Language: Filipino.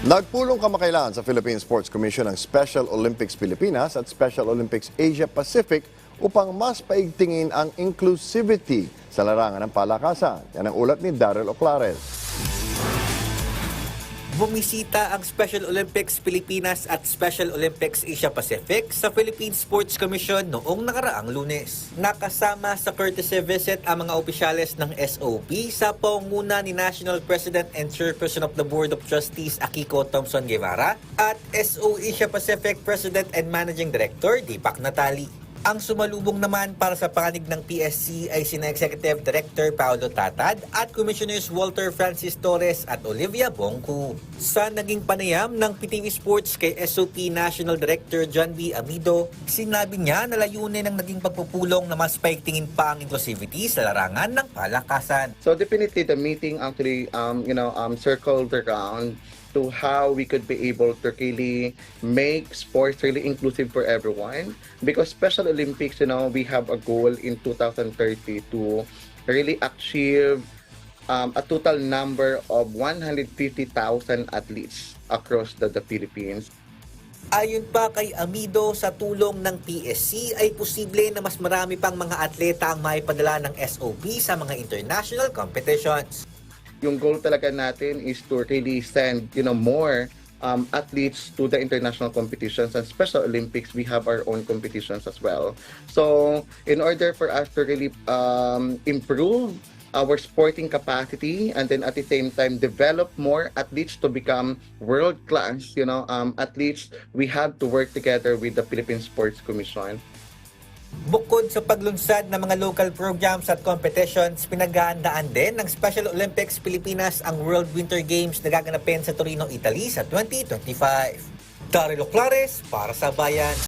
Nagpulong kamakailan sa Philippine Sports Commission ang Special Olympics Pilipinas at Special Olympics Asia Pacific upang mas paigtingin ang inclusivity sa larangan ng palakasan. Yan ang ulat ni Daryl Oclares. Bumisita ang Special Olympics Pilipinas at Special Olympics Asia Pacific sa Philippine Sports Commission noong nakaraang lunes. Nakasama sa courtesy visit ang mga opisyales ng SOP sa pangunguna ni National President and Chairperson of the Board of Trustees Akiko Thompson Guevara at SO Asia Pacific President and Managing Director Deepak Natali. Ang sumalubong naman para sa panig ng PSC ay sina Executive Director Paolo Tatad at Commissioners Walter Francis Torres at Olivia Bongku. Sa naging panayam ng PTV Sports kay SOP National Director John B. Amido, sinabi niya na layunin ng naging pagpupulong na mas paigtingin pa ang inclusivity sa larangan ng palakasan. So definitely the meeting actually um, you know um, circled around to how we could be able to really make sports really inclusive for everyone because Special Olympics you know we have a goal in 2030 to really achieve um, a total number of 150,000 athletes across the, the Philippines. Ayon pa kay Amido, sa tulong ng PSC ay posible na mas marami pang mga atleta ang maipadala ng SOP sa mga international competitions. Yung goal talaga natin is to really send you know more um, athletes to the international competitions and special Olympics. We have our own competitions as well. So in order for us to really um, improve our sporting capacity and then at the same time develop more athletes to become world class you know um, athletes we have to work together with the Philippine Sports Commission Bukod sa paglunsad ng mga local programs at competitions, pinaghahandaan din ng Special Olympics Pilipinas ang World Winter Games na gaganapin sa Torino, Italy sa 2025. Daryl Oclares para sa Bayan.